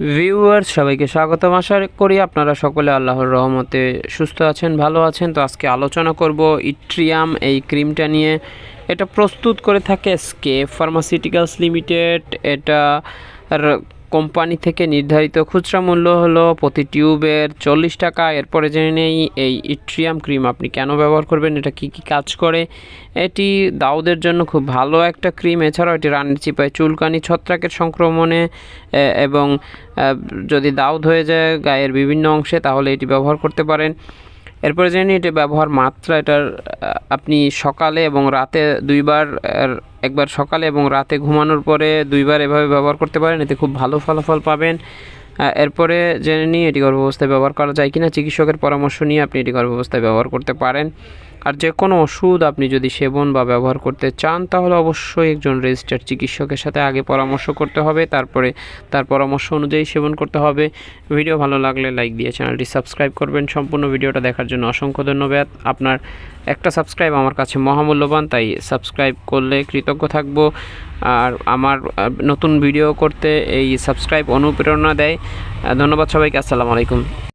Viewers সবাইকে স্বাগতম। আশা করি আপনারা সকলে আল্লাহর রহমতে সুস্থ আছেন, ভালো আছেন। তো আজকে আলোচনা করব ইট্রিয়াম এই ক্রিমটা নিয়ে। এটা প্রস্তুত করে থাকে স্কে ফার্মাসিউটিক্যালস লিমিটেড এটা কোম্পানি থেকে নির্ধারিত খুচরা মূল্য হলো প্রতি টিউবের চল্লিশ টাকা। এরপরে জেনে নেই, এই ইট্রিয়াম ক্রিম আপনি কেন ব্যবহার করবেন? এটা কি কি কাজ করে? এটি দাউদের জন্য খুব ভালো একটা ক্রিম। এছাড়াও এটি রানের চিপায় চুলকানি, ছত্রাকের সংক্রমণে এবং যদি দাউদ হয়ে যায় গায়ের বিভিন্ন অংশে, তাহলে এটি ব্যবহার করতে পারেন। এরপরে জেনে এটা ব্যবহার মাত্রা এটার আপনি সকালে এবং রাতে দুইবার একবার সকালে এবং রাতে ঘুমানোর পরে দুইবার এভাবে ব্যবহার করতে পারেন, এতে খুব ভালো ফলাফল পাবেন। এরপরে জেনে নিই এটি গর্ভাবস্থায় ব্যবহার করা যায় কিনা। চিকিৎসকের পরামর্শ নিয়ে আপনি এটি গর্ভাবস্থায় ব্যবহার করতে পারেন। আর যে কোনো ওষুধ আপনি যদি সেবন বা ব্যবহার করতে চান, তাহলে অবশ্যই একজন রেজিস্টার্ড চিকিৎসকের সাথে আগে পরামর্শ করতে হবে। তারপরে তার পরামর্শ অনুযায়ী সেবন করতে হবে। ভিডিও ভালো লাগলে লাইক দিয়ে চ্যানেলটি সাবস্ক্রাইব করবেন। সম্পূর্ণ ভিডিওটা দেখার জন্য অসংখ্য ধন্যবাদ। আপনার একটা সাবস্ক্রাইব আমার কাছে মহামূল্যবান, তাই সাবস্ক্রাইব করলে কৃতজ্ঞ থাকব। আর আমার নতুন ভিডিও করতে এই সাবস্ক্রাইব অনুপ্রেরণা দেয়। ধন্যবাদ সবাইকে। আসসালামু আলাইকুম।